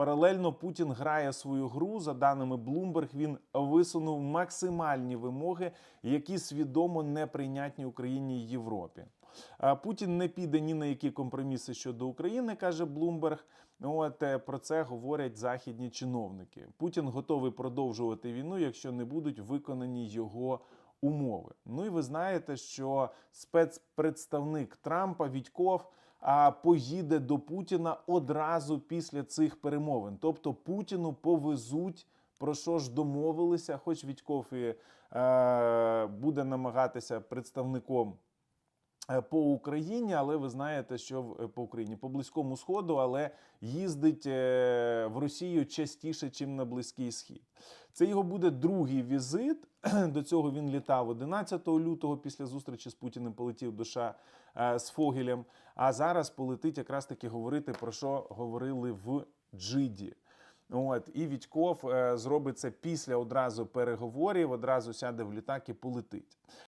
Паралельно Путін грає свою гру. За даними Bloomberg, він висунув максимальні вимоги, які свідомо неприйнятні Україні і Європі. Путін не піде ні на які компроміси щодо України, каже Блумберг. От е, про це говорять західні чиновники. Путін готовий продовжувати війну, якщо не будуть виконані його умови. Ну і ви знаєте, що спецпредставник Трампа Відьков поїде до Путіна одразу після цих перемовин. Тобто Путіну повезуть. Про що ж домовилися, хоч Відьков і е, буде намагатися представником по Україні, але ви знаєте, що е, по Україні по близькому сходу, але їздить е, в Росію частіше, ніж на Близький Схід. Це його буде другий візит. До цього він літав 11 лютого після зустрічі з Путіним. Полетів до США е, з Фогелем. А зараз полетить якраз таки говорити про що говорили в Джиді. От і Вітьков е, зробить це після одразу переговорів, одразу сяде в літак і полетить.